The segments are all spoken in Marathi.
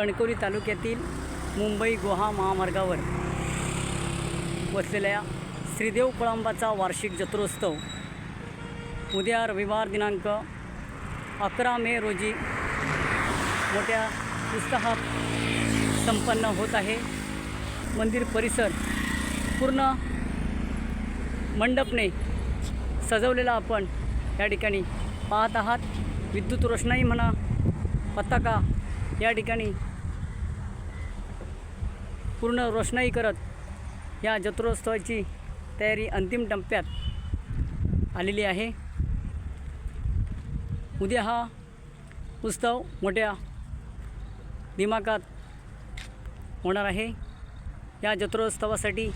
कणकवली तालुक्यातील मुंबई गोहा महामार्गावर वसलेल्या श्रीदेव कोळंबाचा वार्षिक जत्रोत्सव उद्या रविवार दिनांक अकरा मे रोजी मोठ्या उत्साहात संपन्न होत आहे. मंदिर परिसर पूर्ण मंडपने सजवलेला आपण या ठिकाणी पाहत आहात. विद्युत रोषणाई म्हणा पताका या ठिकाणी पूर्ण रोषणाई करत या जत्रोत्सवाची तयारी अंतिम टप्प्यात आलेली आहे. उद्या हा उत्सव मोठ्या दिमाकात होणार आहे. या जत्रोत्सवासाठी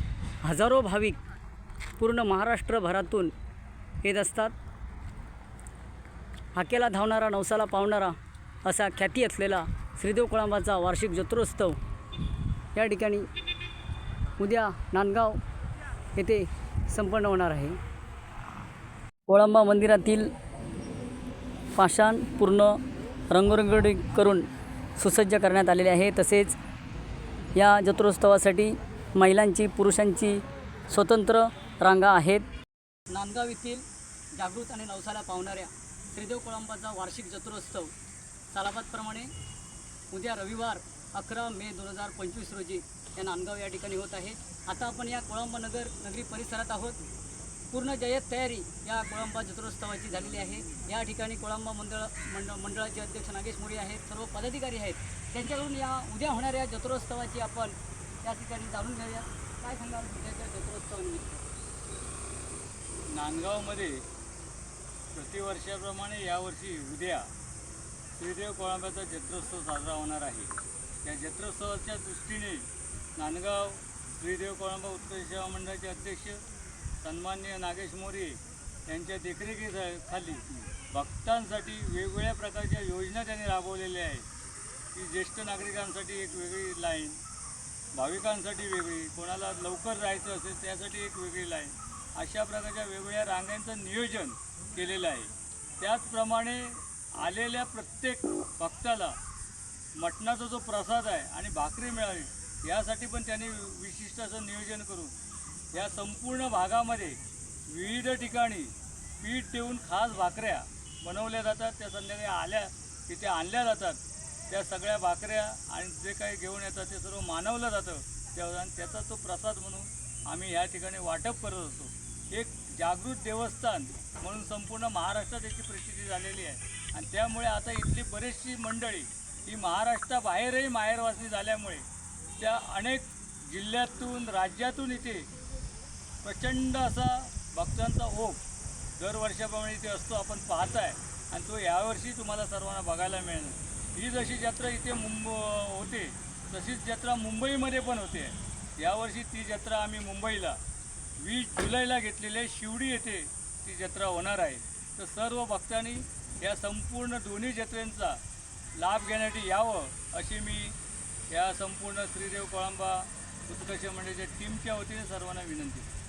हजारो भाविक पूर्ण महाराष्ट्रभरातून येत असतात. हाकेला धावणारा नवसाला पावणारा असा ख्याती असलेला श्रीदेव कुळांबाचा वार्षिक जत्रोत्सव या ठिकाणी उद्या नांदगाव येथे संपन्न होणार आहे. कोळंबा मंदिरातील पाषाण पूर्ण रंगरंगडी करून सुसज्ज करण्यात आलेले आहे. तसेच या जत्रोत्सवासाठी महिलांची पुरुषांची स्वतंत्र रांगा आहेत. नांदगाव येथील जागृत आणि नवसाला पावणाऱ्या श्रीदेव कोळंबाचा वार्षिक जत्रोत्सव सालाबादप्रमाणे उद्या रविवार अकरा मे दोन हजार पंचवीस रोजी या नांदगाव या ठिकाणी होत आहे. आता आपण या कोळंब नगर नगरी परिसरात आहोत. पूर्ण जय्यत तयारी या कोळंबा जत्रोत्सवाची झालेली आहे. या ठिकाणी कोळंबा मंडळ मंड मंडळाचे अध्यक्ष नागेश मोरे आहेत. सर्व पदाधिकारी आहेत. त्यांच्याकडून या उद्या होणाऱ्या जत्रोत्सवाची आपण या ठिकाणी जाणून घेऊया. काय सांगाल उद्याच्या जत्रोत्सवानिमित्त नांदगावमध्ये प्रतिवर्षाप्रमाणे यावर्षी उद्या श्रीदेव कोळंब्याचा जत्रोत्सव साजरा होणार आहे. या जत्रोत्सवाच्या दृष्टीने नांदगाव श्रीदेव कोळंबा उत्तर सेवा मंडळाचे अध्यक्ष सन्माननीय नागेश मोरे यांच्या देखरेखीखाली भक्तांसाठी वेगवेगळ्या प्रकारच्या योजना त्यांनी राबवलेल्या आहेत. की ज्येष्ठ नागरिकांसाठी एक वेगळी लाईन भाविकांसाठी वेगळी कोणाला लवकर जायचं असेल त्यासाठी एक वेगळी लाईन अशा प्रकारच्या वेगवेगळ्या रांगांचं नियोजन केलेलं आहे. त्याचप्रमाणे आलेल्या प्रत्येक भक्ताला मटणाचा जो प्रसाद आहे आणि भाकरी मिळावी यासाठी पण त्यांनी विशिष्ट असं नियोजन करून या संपूर्ण भागामध्ये विविध ठिकाणी पीठ ठेवून खास भाकऱ्या बनवल्या जातात. त्या संध्याकाळी आल्या तिथे आणल्या जातात. त्या सगळ्या भाकऱ्या आणि जे काही घेऊन येतात ते सर्व मानवलं जातं. त्या आणि त्याचा तो प्रसाद म्हणून आम्ही या ठिकाणी वाटप करत असतो. एक जागृत देवस्थान म्हणून संपूर्ण महाराष्ट्रात याची प्रसिद्धी झालेली आहे. आणि त्यामुळे आता इथली बरीचशी मंडळी ही महाराष्ट्राबाहेरही माहेरवासनी झाल्यामुळे त्या अनेक जिल्ह्यातून राज्यातून इथे प्रचंड असा भक्तांचा ओघ दरवर्षाप्रमाणे इथे असतो आपण पाहत आहे आणि तो यावर्षी तुम्हाला सर्वांना बघायला मिळणार ही जशी जत्रा इथे मुंब होते तशीच जत्रा मुंबईमध्ये पण होते. यावर्षी ती जत्रा आम्ही मुंबईला वीस जुलैला घेतलेली आहे. शिवडी येथे ती जत्रा होणार आहे. तर सर्व भक्तांनी या संपूर्ण दोन्ही जत्रेंचा लाभ घेण्यासाठी यावं अशी मी या संपूर्ण श्रीदेव कोळंबा उत्कर्ष मंडळाच्या टीमच्या वतीने सर्वांना विनंती करतो.